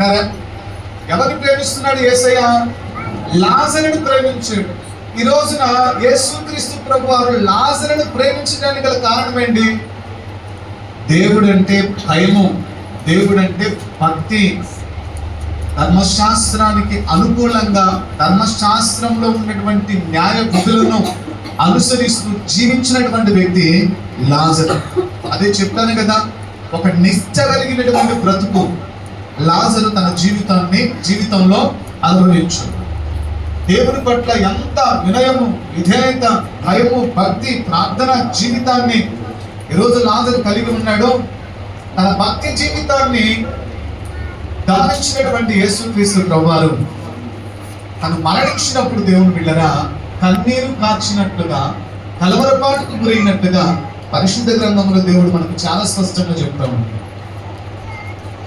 విన్నారా? ఎవరిని ప్రేమిస్తున్నాడు ఏసయ్య? లాజరుని ప్రేమించాడు. ఈ రోజున యేసుక్రీస్తు ప్రభు వారు లాజరుని ప్రేమించడానికి గల కారణం ఏంటి? దేవుడు అంటే భయము దేవుడు అంటే భక్తి. ధర్మశాస్త్రానికి అనుకూలంగా ధర్మశాస్త్రంలో ఉన్నటువంటి న్యాయ విధులను అనుసరిస్తూ జీవించినటువంటి వ్యక్తి లాజరు. అదే చెప్తాను కదా ఒక నిష్ట కలిగినటువంటి బ్రతుకు. లాజరు తన జీవితాన్ని జీవితంలో అనుభవించు దేవుని పట్ల ఎంత వినయము విధేయత భయము భక్తి ప్రార్థన జీవితాన్ని ఈరోజు లాజరు కలిగి ఉన్నాడో తన భక్తి జీవితాన్ని గమనించినటువంటి యేసుక్రీస్తు ప్రభువారు తను మరణించినప్పుడు దేవుని బిళ్ళరా కన్నీరు కాచినట్లుగా కలవరపాటుకు గురైనట్లుగా పరిశుద్ధ గ్రంథంలో దేవుడు మనకు చాలా స్పష్టంగా చెప్తా